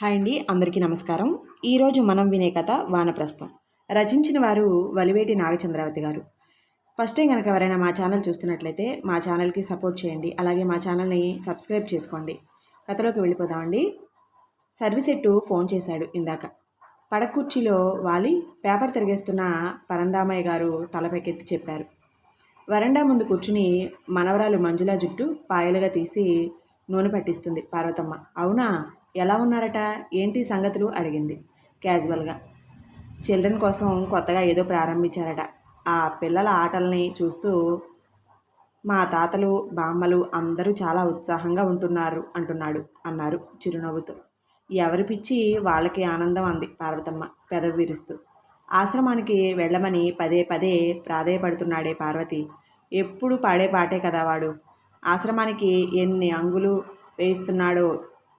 Hi అండి అందరికీ నమస్కారం. ఈరోజు మనం వినే కథ వానప్రస్థం. రచించిన వారు వలివేటి నాగచంద్రావతి గారు. ఫస్ట్ టైం కనుక ఎవరైనా మా ఛానల్ చూస్తున్నట్లయితే మా ఛానల్కి సపోర్ట్ చేయండి అలాగే మా ఛానల్ని సబ్స్క్రైబ్ చేసుకోండి. కథలోకి వెళ్ళిపోదామండి సర్వీసెట్టు ఫోన్ చేశాడు ఇందాక. పడకుర్చీలో వాలి పేపర్ తిరిగేస్తున్న పరందామయ్య గారు తలపైకెత్తి చెప్పారు. వరండా ముందు కూర్చుని మనవరాలు మంజుల జుట్టు పాయలుగా తీసి నూనె పట్టిస్తుంది పార్వతమ్మ. అవునా? ఎలా ఉన్నారట? ఏంటి సంగతులు? అడిగింది క్యాజువల్గా. చిల్డ్రన్ కోసం కొత్తగా ఏదో ప్రారంభించారట. ఆ పిల్లల ఆటల్ని చూస్తూ మా తాతలు బామ్మలు అందరూ చాలా ఉత్సాహంగా ఉంటున్నారు అంటున్నాడు అన్నారు చిరునవ్వుతో. ఎవరి పిచ్చి వాళ్ళకి ఆనందం అంది పార్వతమ్మ పెదవి విరుస్తూ ఆశ్రమానికి వెళ్ళమని పదే పదే ప్రాధేయపడుతున్నాడే పార్వతి. ఎప్పుడు పాడే పాటే కదా వాడు. ఆశ్రమానికి ఎన్ని అంగులు వేయిస్తున్నాడో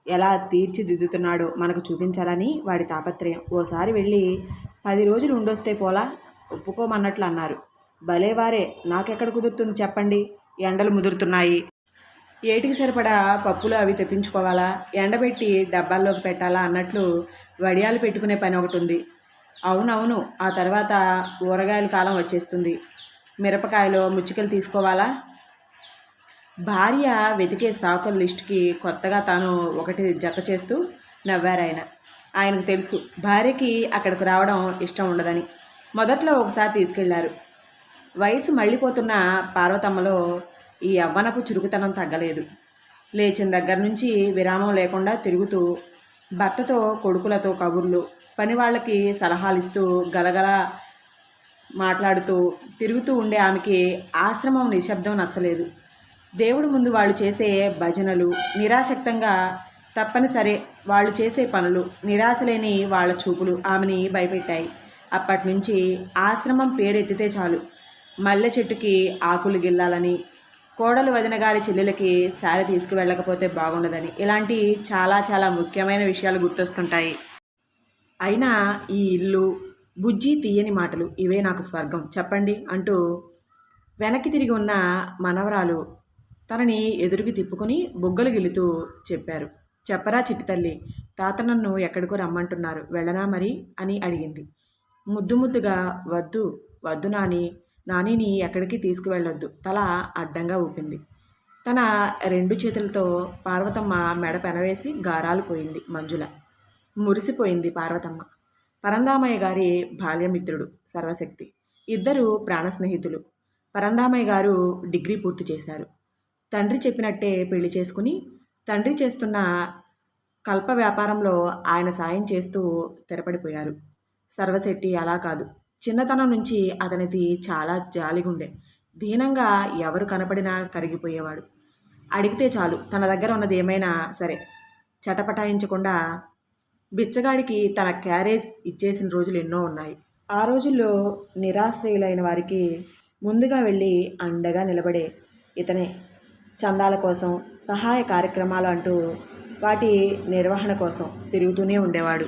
ఎలా తీర్చిదిద్దుతున్నాడో మనకు చూపించాలని వాడి తాపత్రయం. ఓసారి వెళ్ళి పది రోజులు ఉండొస్తే పోలా ఒప్పుకోమన్నట్లు అన్నారు. భలేవారే నాకెక్కడ కుదురుతుంది చెప్పండి. ఎండలు ముదురుతున్నాయి. ఏటికి సరిపడా పప్పులు అవి తెప్పించుకోవాలా? ఎండబెట్టి డబ్బాల్లోకి పెట్టాలా అన్నట్లు వడియాలు పెట్టుకునే పని ఒకటి ఉంది అవునవును ఆ తర్వాత ఊరగాయల కాలం వచ్చేస్తుంది. మిరపకాయలో ముచ్చికలు తీసుకోవాలా? భార్య వెతికే సాకుల లిస్టుకి కొత్తగా తాను ఒకటి జత చేస్తూ నవ్వారాయన. ఆయనకు తెలుసు భార్యకి అక్కడికి రావడం ఇష్టం ఉండదని. మొదట్లో ఒకసారి తీసుకెళ్ళారు. వయసు మళ్ళీపోతున్న పార్వతమ్మలో ఈ అవ్వనపు చురుకుతనం తగ్గలేదు. లేచిన దగ్గర నుంచి విరామం లేకుండా తిరుగుతూ భర్తతో కొడుకులతో కబుర్లు పని వాళ్ళకి సలహాలిస్తూ గలగల మాట్లాడుతూ తిరుగుతూ ఉండే ఆమెకి ఆశ్రమం నిశ్శబ్దం నచ్చలేదు. దేవుడి ముందు వాళ్ళు చేసే భజనలు నిరాశక్తంగా తప్పనిసరే వాళ్ళు చేసే పనులు నిరాశ లేని వాళ్ళ చూపులు ఆమెని భయపెట్టాయి. అప్పటి నుంచి ఆశ్రమం పేరెత్తితే చాలు. మల్లె చెట్టుకి ఆకులు గిల్లాలని కోడలు వదిన గారి చెల్లెలకి సారి తీసుకువెళ్ళకపోతే బాగుండదని ఇలాంటి చాలా చాలా ముఖ్యమైన విషయాలు గుర్తొస్తుంటాయి. అయినా ఈ ఇల్లు బుజ్జి తీయని మాటలు ఇవే నాకు స్వర్గం చెప్పండి అంటూ వెనక్కి తిరిగి ఉన్న మనవరాలు తనని ఎదురుకి తిప్పుకొని బుగ్గలు గిలుతూ చెప్పారు. చెప్పరా చిట్టి తల్లి తాత నన్ను ఎక్కడికో రమ్మంటున్నారు వెళ్ళనా మరి? అని అడిగింది. ముద్దు ముద్దుగా వద్దు వద్దు నాని నానిని ఎక్కడికి తీసుకువెళ్ళొద్దు. తల అడ్డంగా ఊపింది. తన రెండు చేతులతో పార్వతమ్మ మెడ పెనవేసి గారాలు పోయింది మంజుల. మురిసిపోయింది పార్వతమ్మ. పరందామయ్య గారి బాల్యమిత్రుడు సర్వశక్తి. ఇద్దరు ప్రాణ స్నేహితులు పరందామయ్య గారు డిగ్రీ పూర్తి చేశారు. తండ్రి చెప్పినట్టే పెళ్ళి చేసుకుని తండ్రి చేస్తున్న కల్ప వ్యాపారంలో ఆయన సాయం చేస్తూ స్థిరపడిపోయారు. సర్వశెట్టి అలా కాదు. చిన్నతనం నుంచి అతనిది చాలా జాలిగుండే. దీనంగా ఎవరు కనపడినా కరిగిపోయేవాడు. అడిగితే చాలు తన దగ్గర ఉన్నది ఏమైనా సరే. చటపటాయించకుండా బిచ్చగాడికి తన క్యారేజ్ ఇచ్చేసిన రోజులు ఎన్నో ఉన్నాయి. ఆ రోజుల్లో నిరాశ్రయులైన వారికి ముందుగా వెళ్ళి అండగా నిలబడే ఇతనే. చందాల కోసం సహాయ కార్యక్రమాలు అంటూ వాటి నిర్వహణ కోసం తిరుగుతూనే ఉండేవాడు.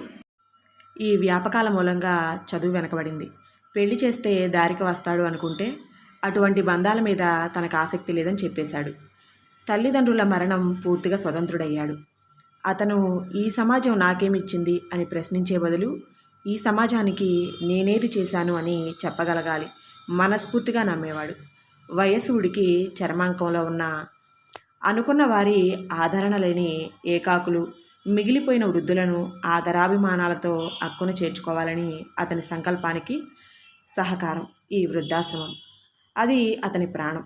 ఈ వ్యాపకాల మూలంగా చదువు వెనకబడింది. పెళ్ళి చేస్తే దారికి వస్తాడు అనుకుంటే అటువంటి బంధాల మీద తనకు ఆసక్తి లేదని చెప్పేశాడు. తల్లిదండ్రుల మరణం పూర్తిగా స్వతంత్రుడయ్యాడు. అతను ఈ సమాజం నాకేమిచ్చింది అని ప్రశ్నించే బదులు ఈ సమాజానికి నేనేది చేశాను? అని చెప్పగలగాలి. మనస్ఫూర్తిగా నమ్మేవాడు. వయసుడికి ఉడికి చర్మాంకంలో ఉన్న అనుకున్న వారి ఆదరణ లేని ఏకాకులు మిగిలిపోయిన వృద్ధులను ఆదరాభిమానాలతో అక్కున చేర్చుకోవాలని అతని సంకల్పానికి సహకారం ఈ వృద్ధాశ్రమం. అది అతని ప్రాణం.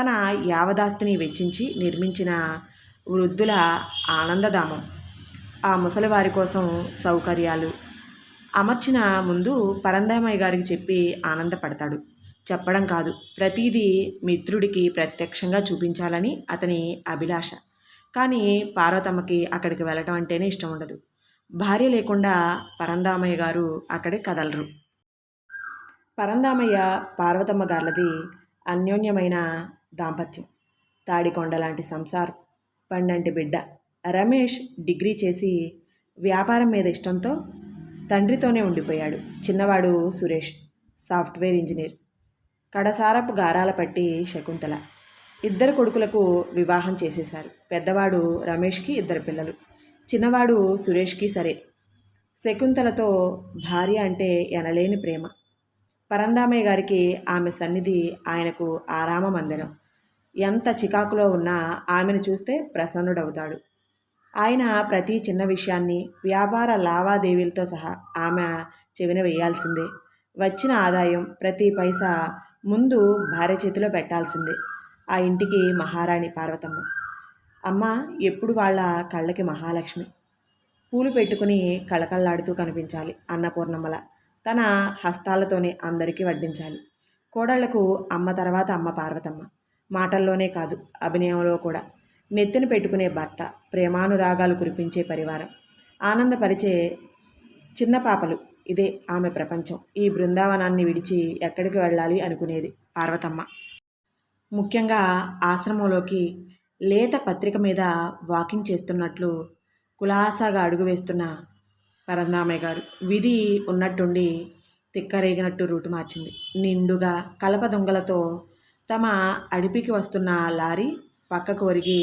తన యావదాస్తిని వెచ్చించి నిర్మించిన వృద్ధుల ఆనందధామం. ఆ ముసలివారి కోసం సౌకర్యాలు. అమర్చిన ముందు పరందామయ్య గారికి చెప్పి ఆనందపడతాడు. చెప్పడం కాదు. ప్రతిదీ మిత్రుడికి ప్రత్యక్షంగా చూపించాలని అతని అభిలాష. కానీ పార్వతమ్మకి అక్కడికి వెళ్ళటం అంటేనే ఇష్టం ఉండదు. భార్య లేకుండా పరందామయ్య గారు అక్కడే కదలరు. పరందామయ్య పార్వతమ్మ గార్లది అన్యోన్యమైన దాంపత్యం. తాడికొండ లాంటి సంసారం. పండంటి బిడ్డ. రమేష్ డిగ్రీ చేసి వ్యాపారం మీద ఇష్టంతో తండ్రితోనే ఉండిపోయాడు. చిన్నవాడు సురేష్. Software engineer. కడసారపు గారాల పట్టి శకుంతల. ఇద్దరు కొడుకులకు వివాహం చేసేశారు. పెద్దవాడు రమేష్కి ఇద్దరు పిల్లలు. చిన్నవాడు సురేష్కి సరే. శకుంతలతో భార్య అంటే ఎనలేని ప్రేమ. పరందామయ్య గారికి ఆమె సన్నిధి ఆయనకు ఆరామ మందిరం ఎంత చికాకులో ఉన్నా ఆమెను చూస్తే ప్రసన్నుడవుతాడు. ఆయన ప్రతి చిన్న విషయాన్ని వ్యాపార లావాదేవీలతో సహా ఆమె చెవిన వేయాల్సిందే. వచ్చిన ఆదాయం ప్రతి పైసా ముందు భార్య చేతిలో పెట్టాల్సిందే. ఆ ఇంటికి మహారాణి పార్వతమ్మ. అమ్మ ఎప్పుడు వాళ్ళ కళ్ళకి మహాలక్ష్మి. పూలు పెట్టుకుని కళకళలాడుతూ కనిపించాలి అన్నపూర్ణమ్మల. తన హస్తాలతోనే అందరికీ వడ్డించాలి. కోడళ్ళకు అమ్మ తర్వాత అమ్మ పార్వతమ్మ. మాటల్లోనే కాదు అభినయంలో కూడా. నెత్తిన పెట్టుకునే భర్త ప్రేమానురాగాలు కురిపించే పరివారం. ఆనందపరిచే చిన్న పాపలు. ఇదే ఆమె ప్రపంచం. ఈ బృందావనాన్ని విడిచి ఎక్కడికి వెళ్ళాలి అనుకునేది పార్వతమ్మ. ముఖ్యంగా ఆశ్రమంలోకి లేత పత్రిక మీద వాకింగ్ చేస్తున్నట్లు కులాసాగా అడుగు వేస్తున్న పరందామయ్య గారు. విధి ఉన్నట్టుండి తిక్కరేగినట్టు రూటు మార్చింది. నిండుగా కలప దొంగలతో తమ అడిపికి వస్తున్న లారీ పక్కకు ఒరిగి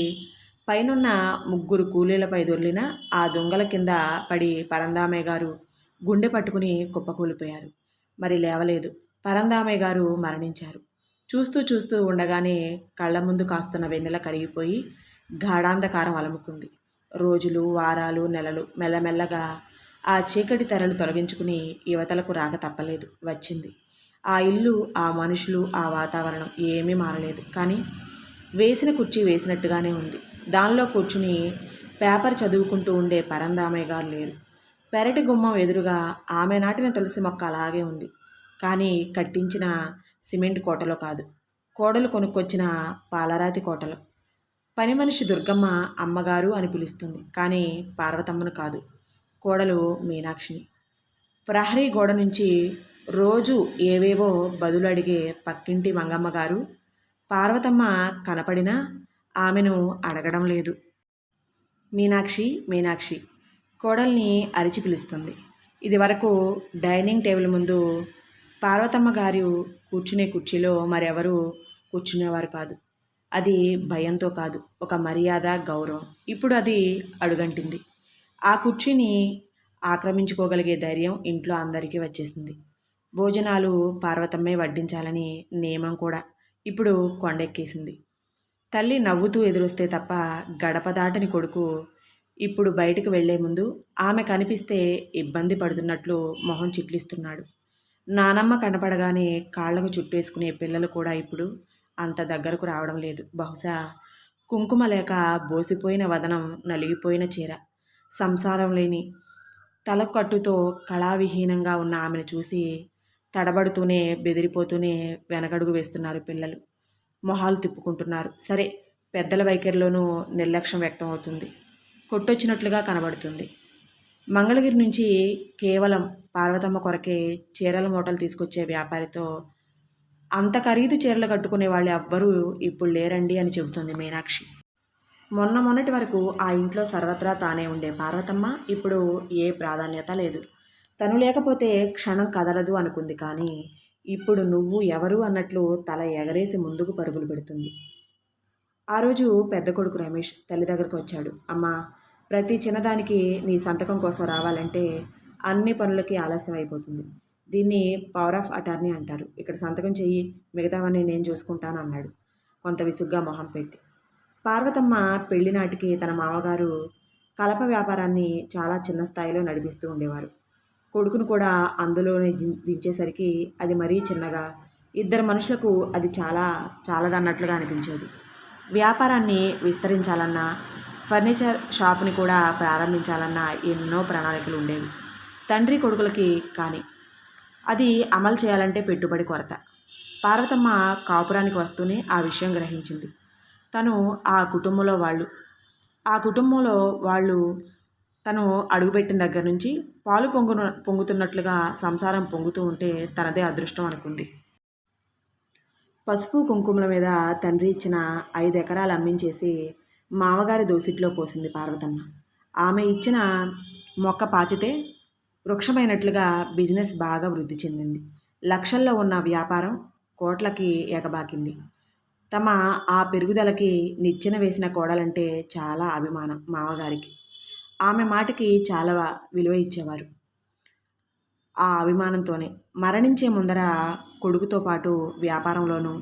పైనున్న ముగ్గురు కూలీలపై దొర్లిన ఆ దొంగల కింద పడి పరందామయ్య గారు గుండె పట్టుకుని కుప్పకూలిపోయారు. మరి లేవలేదు. పరందామయ్య గారు మరణించారు. చూస్తూ చూస్తూ ఉండగానే కళ్ళ ముందు కాస్తున్న వెన్నెల కరిగిపోయి గాఢాంధకారం అలముకుంది. రోజులు వారాలు నెలలు మెల్లమెల్లగా ఆ చీకటి తెరలు తొలగించుకుని యువతలకు రాక తప్పలేదు. వచ్చింది. ఆ ఇల్లు ఆ మనుషులు ఆ వాతావరణం ఏమీ మారలేదు. కానీ వేసిన కుర్చీ వేసినట్టుగానే ఉంది. దానిలో కూర్చుని పేపర్ చదువుకుంటూ ఉండే పరందామయ్య గారు లేరు. పెరటి గుమ్మం ఎదురుగా ఆమె నాటిన తులసి మొక్క అలాగే ఉంది. కానీ కట్టించిన సిమెంట్ కోటలో కాదు. కోడలు కొనుక్కొచ్చిన పాలరాతి కోటలో. పని మనిషి దుర్గమ్మ అమ్మగారు అని పిలుస్తుంది. కానీ పార్వతమ్మను కాదు. కోడలు మీనాక్షిని. ప్రహరీ గోడ నుంచి రోజు ఏవేవో బదులు అడిగే పక్కింటి మంగమ్మ గారు పార్వతమ్మ కనపడినా ఆమెను అడగడం లేదు. మీనాక్షి మీనాక్షి. కోడల్ని అరిచి పిలుస్తుంది. ఇది వరకు డైనింగ్ టేబుల్ ముందు పార్వతమ్మ గారు కూర్చునే కుర్చీలో మరెవరు కూర్చునేవారు కాదు. అది భయంతో కాదు ఒక మర్యాద గౌరవం. ఇప్పుడు అది అడుగంటింది. ఆ కుర్చీని ఆక్రమించుకోగలిగే ధైర్యం ఇంట్లో అందరికీ వచ్చేసింది. భోజనాలు పార్వతమ్మే వడ్డించాలని నియమం కూడా ఇప్పుడు కొండెక్కేసింది. తల్లి నవ్వుతూ ఎదురొస్తే తప్ప గడప దాటని కొడుకు ఇప్పుడు బయటకు వెళ్ళే ముందు ఆమె కనిపిస్తే ఇబ్బంది పడుతున్నట్లు మొహం చిట్లిస్తున్నాడు. నానమ్మ కనపడగానే కాళ్ళకు చుట్టేసుకునే పిల్లలు కూడా ఇప్పుడు అంత దగ్గరకు రావడం లేదు. బహుశా కుంకుమ లేక బోసిపోయిన వదనం నలిగిపోయిన చీర సంసారం లేని తలకట్టుతో కళావిహీనంగా ఉన్న ఆమెను చూసి తడబడుతూనే బెదిరిపోతూనే వెనకడుగు వేస్తున్నారు పిల్లలు. మొహాలు తిప్పుకుంటున్నారు. సరే పెద్దల వైఖరిలోనూ నిర్లక్ష్యం వ్యక్తం అవుతుంది కొట్టొచ్చినట్లుగా కనబడుతుంది. మంగళగిరి నుంచి కేవలం పార్వతమ్మ కొరకే చీరల మూటలు తీసుకొచ్చే వ్యాపారితో అంత ఖరీదు చీరలు కట్టుకునే వాళ్ళు ఎవ్వరూ ఇప్పుడు లేరండి అని చెబుతుంది మీనాక్షి. మొన్న మొన్నటి వరకు ఆ ఇంట్లో సర్వత్రా తానే ఉండే పార్వతమ్మ ఇప్పుడు ఏ ప్రాధాన్యత లేదు. తను లేకపోతే క్షణం కదలదు అనుకుంది కానీ ఇప్పుడు నువ్వు ఎవరు అన్నట్లు తల ఎగరేసి ముందుకు పరుగులు పెడుతుంది. ఆ రోజు పెద్ద కొడుకు రమేష్ తల్లి దగ్గరకు వచ్చాడు. అమ్మా ప్రతి చిన్నదానికి నీ సంతకం కోసం రావాలంటే అన్ని పనులకి ఆలస్యం అయిపోతుంది. దీన్ని పవర్ ఆఫ్ అటార్నీ అంటారు. ఇక్కడ సంతకం చెయ్యి మిగతావన్నీ నేను చూసుకుంటాను అన్నాడు. కొంత విసుగ్గా మొహం పెట్టి. పార్వతమ్మ పెళ్ళినాటికి తన మామగారు కలప వ్యాపారాన్ని చాలా చిన్న స్థాయిలో నడిపిస్తూ ఉండేవారు. కొడుకును కూడా అందులోనే దించేసరికి అది మరీ చిన్నగా ఇద్దరు మనుషులకు అది చాలా చాలదన్నట్లుగా అనిపించేది. వ్యాపారాన్ని విస్తరించాలన్నా ఫర్నిచర్ షాప్ని కూడా ప్రారంభించాలన్న ఎన్నో ప్రణాళికలు ఉండేవి. తండ్రి కొడుకులకి కానీ. అది అమలు చేయాలంటే పెట్టుబడి కొరత. పార్వతమ్మ కాపురానికి వస్తూనే ఆ విషయం గ్రహించింది. తను ఆ కుటుంబంలో వాళ్ళు. ఆ కుటుంబంలో వాళ్ళు తను అడుగుపెట్టిన దగ్గర నుంచి పాలు పొంగు పొంగుతున్నట్లుగా సంసారం పొంగుతూ ఉంటే తనదే అదృష్టం అనుకుంది. పసుపు కుంకుమల మీద తండ్రి ఇచ్చిన ఐదు ఎకరాలు అమ్మించేసి మామగారి దోసిట్లో పోసింది పార్వతమ్మ. ఆమె ఇచ్చిన మొక్క పాతితే వృక్షమైనట్లుగా బిజినెస్ బాగా వృద్ధి చెందింది. లక్షల్లో ఉన్న వ్యాపారం కోట్లకి ఎగబాకింది. తమ ఆ పెరుగుదలకి నిచ్చెన వేసిన కోడలంటే చాలా అభిమానం మామగారికి. ఆమె మాటకి చాలా విలువ ఇచ్చేవారు. ఆ అభిమానంతోనే మరణించే ముందర కొడుకుతో పాటు వ్యాపారంలోనూ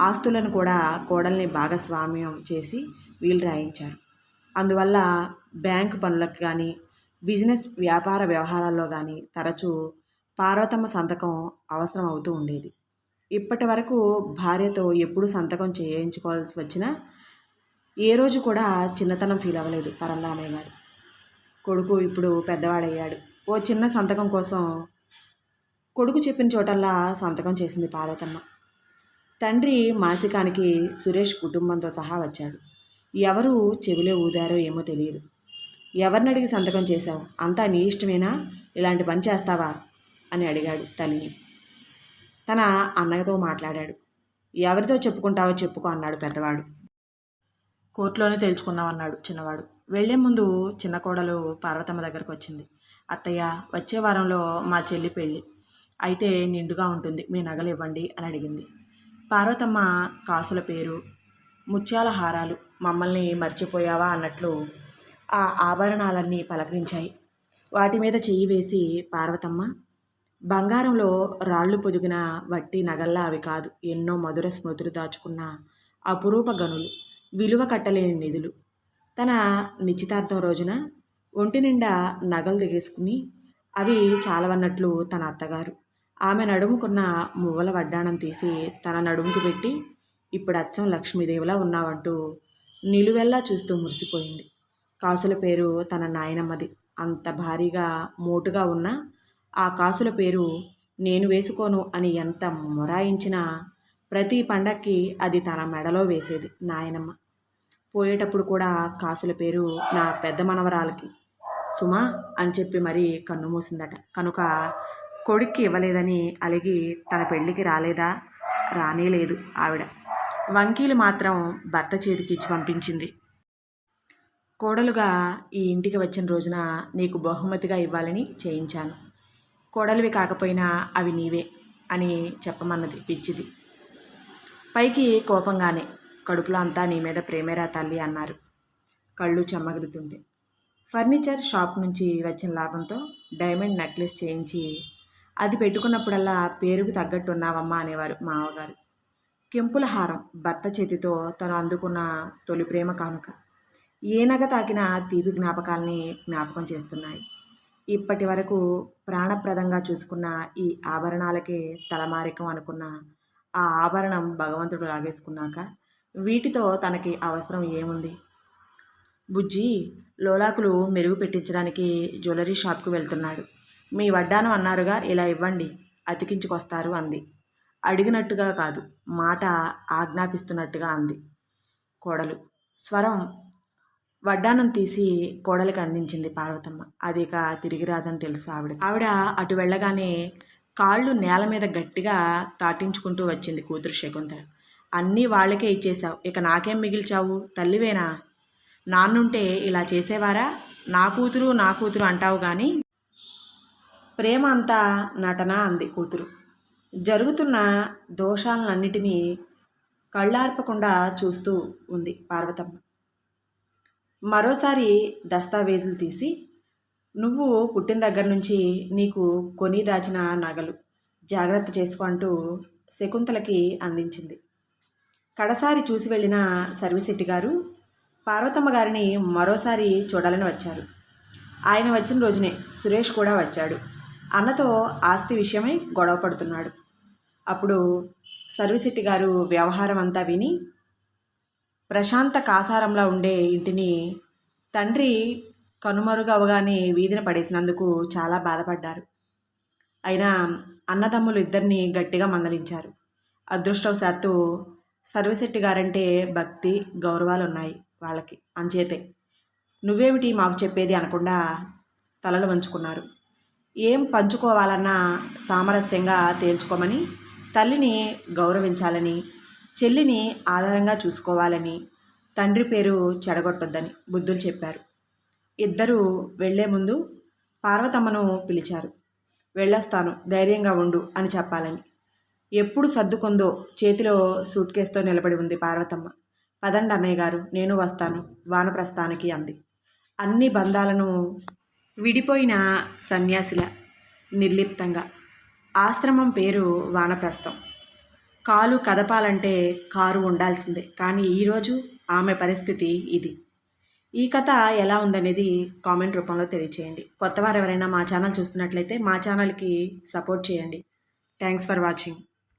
ఆస్తులను కూడా కోడల్ని భాగస్వామ్యం చేసి వీలు రాయించారు. అందువల్ల బ్యాంకు పనులకు కానీ బిజినెస్ వ్యాపార వ్యవహారాల్లో కానీ తరచూ పార్వతమ్మ సంతకం అవసరం అవుతూ ఉండేది. ఇప్పటి వరకు భార్యతో ఎప్పుడు సంతకం చేయించుకోవాల్సి వచ్చినా ఏ రోజు కూడా చిన్నతనం ఫీల్ అవ్వలేదు పరందామయ్య గారు. కొడుకు ఇప్పుడు పెద్దవాడయ్యాడు. ఓ చిన్న సంతకం కోసం కొడుకు చెప్పిన చోటల్లా సంతకం చేసింది పార్వతమ్మ. తండ్రి మాసికానికి సురేష్ కుటుంబంతో సహా వచ్చాడు. ఎవరు చెవిలో ఊదారో ఏమో తెలియదు. ఎవరిని అడిగి సంతకం చేశావు? అంతా నీ ఇష్టమేనా? ఇలాంటి పని చేస్తావా? అని అడిగాడు తల్లిని. తన అన్నయ్యతో మాట్లాడాడు. ఎవరితో చెప్పుకుంటావో చెప్పుకో అన్నాడు పెద్దవాడు. కోర్టులోనే తేల్చుకుందామన్నాడు చిన్నవాడు. వెళ్ళే ముందు చిన్న కోడలు పార్వతమ్మ దగ్గరకు వచ్చింది. అత్తయ్య వచ్చే వారంలో మా చెల్లి పెళ్ళి. అయితే నిండుగా ఉంటుంది. మీ నగలు ఇవ్వండి అని అడిగింది. పార్వతమ్మ కాసుల పేరు ముత్యాల హారాలు మమ్మల్ని మర్చిపోయావా అన్నట్లు ఆ ఆభరణాలన్నీ పలకరించాయి. వాటి మీద చెయ్యి వేసి పార్వతమ్మ బంగారంలో రాళ్ళు పొదిగిన వట్టి నగల్లా అవి కాదు ఎన్నో మధుర స్మృతులు దాచుకున్న అపురూప గనులు విలువ కట్టలేని నిధులు. తన నిశ్చితార్థం రోజున ఒంటి నిండా నగలు దిగేసుకుని అవి చాలవన్నట్లు తన అత్తగారు. ఆమె నడుముకున్న మువ్వల వడ్డాణం తీసి తన నడుముకు పెట్టి ఇప్పుడు అచ్చం లక్ష్మీదేవిలా ఉన్నావంటూ నిలువెల్లా చూస్తూ మురిసిపోయింది. కాసుల పేరు తన నాయనమ్మది. అంత భారీగా మోటుగా ఉన్న ఆ కాసుల పేరు నేను వేసుకోను అని ఎంత మొరాయించినా ప్రతి పండక్కి అది తన మెడలో వేసేది నాయనమ్మ. పోయేటప్పుడు కూడా కాసుల పేరు నా పెద్ద మనవరాలకి. సుమా అని చెప్పి మరీ కన్ను మూసిందట. కనుక కొడుక్కి ఇవ్వలేదని అలిగి తన పెళ్ళికి రాలేదా? రానేలేదు ఆవిడ. వంకీలు మాత్రం భర్త చేతికి ఇచ్చి పంపించింది. కోడలుగా ఈ ఇంటికి వచ్చిన రోజున నీకు బహుమతిగా ఇవ్వాలని చేయించాను. కోడలివి కాకపోయినా అవి నీవే అని చెప్పమన్నది పిచ్చిది. పైకి కోపంగానే కడుపులో అంతా నీ మీద ప్రేమేరా తల్లి అన్నారు. కళ్ళు చెమ్మగిలుతుండే ఫర్నిచర్ షాప్ నుంచి వచ్చిన లాభంతో డైమండ్ నెక్లెస్ చేయించి అది పెట్టుకున్నప్పుడల్లా పేరుకు తగ్గట్టు ఉన్నావమ్మా అనేవారు మావగారు కెంపుల హారం భర్త చేతితో తను అందుకున్న తొలి ప్రేమ కానుక. ఏ నగ తాకిన తీపి జ్ఞాపకాల్ని జ్ఞాపకం చేస్తున్నాయి. ఇప్పటి వరకు ప్రాణప్రదంగా చూసుకున్న ఈ ఆభరణాలకే తలమారికం అనుకున్న ఆ ఆభరణం భగవంతుడు లాగేసుకున్నాక వీటితో తనకి అవసరం ఏముంది? బుజ్జి లోలాకులు మెరుగు పెట్టించడానికి జ్యువెలరీ షాప్కు వెళ్తున్నాడు. మీ వడ్డానం అన్నారుగా ఇలా ఇవ్వండి అతికించుకొస్తారు అంది. అడిగినట్టుగా కాదు. మాట ఆజ్ఞాపిస్తున్నట్టుగా అంది కోడలు. స్వరం వడ్డానం తీసి కోడలికి అందించింది పార్వతమ్మ. అది ఇక తిరిగి రాదని తెలుసు ఆవిడ. ఆవిడ అటు వెళ్ళగానే కాళ్ళు నేల మీద గట్టిగా తాటించుకుంటూ వచ్చింది కూతురు శకుంతల. అన్నీ వాళ్ళకే ఇచ్చేశావు. ఇక నాకేం మిగిల్చావు? తల్లివేనా? నాన్నుంటే ఇలా చేసేవారా? నా కూతురు నా కూతురు అంటావు కానీ ప్రేమ అంతా నటన అంది కూతురు. జరుగుతున్న దోషాలన్నిటినీ కళ్ళార్పకుండా చూస్తూ ఉంది పార్వతమ్మ. మరోసారి దస్తావేజులు తీసి నువ్వు పుట్టిన దగ్గర నుంచి నీకు కొని దాచిన నగలు జాగ్రత్త చేసుకుంటూ శకుంతలకి అందించింది. కడసారి చూసి వెళ్ళిన సర్వశెట్టి గారు పార్వతమ్మ గారిని మరోసారి చూడాలని వచ్చారు. ఆయన వచ్చిన రోజునే సురేష్ కూడా వచ్చాడు. అన్నతో ఆస్తి విషయమై గొడవ పడుతున్నాడు. అప్పుడు సర్వశెట్టి గారు వ్యవహారం అంతా విని ప్రశాంత కాసారంలో ఉండే ఇంటిని తండ్రి కనుమరుగవగానే వీధిన పడేసినందుకు చాలా బాధపడ్డారు. అయినా అన్నదమ్ములు ఇద్దరిని గట్టిగా మందలించారు. అదృష్టవశాత్తు సర్వశెట్టి గారంటే భక్తి గౌరవాలు ఉన్నాయి వాళ్ళకి అంచేతే. నువ్వేమిటి మాకు చెప్పేది అనకుండా తలలు వంచుకున్నారు. ఏం పంచుకోవాలన్నా సామరస్యంగా తేల్చుకోమని తల్లిని గౌరవించాలని చెల్లిని ఆధారంగా చూసుకోవాలని తండ్రి పేరు చెడగొట్టొద్దని బుద్ధులు చెప్పారు. ఇద్దరూ వెళ్ళే ముందు పార్వతమ్మను పిలిచారు. వెళ్ళొస్తాను ధైర్యంగా ఉండు అని చెప్పాలని. ఎప్పుడు సర్దుకుందో చేతిలో సూట్ కేసుతో నిలబడి ఉంది పార్వతమ్మ. పదండి అన్నయ్య గారు నేను వస్తాను వానప్రస్థానికి అంది. అన్ని బంధాలను విడిపోయిన సన్యాసిల నిర్లిప్తంగా ఆశ్రమం పేరు వానప్రస్థం. కాలు కదపాలంటే కారు ఉండాల్సిందే కానీ ఈరోజు ఆమె పరిస్థితి ఇది. ఈ కథ ఎలా ఉందనేది కామెంట్ రూపంలో తెలియచేయండి. కొత్తవారు ఎవరైనా మా ఛానల్ చూస్తున్నట్లయితే మా ఛానల్కి సపోర్ట్ చేయండి. Thanks for watching.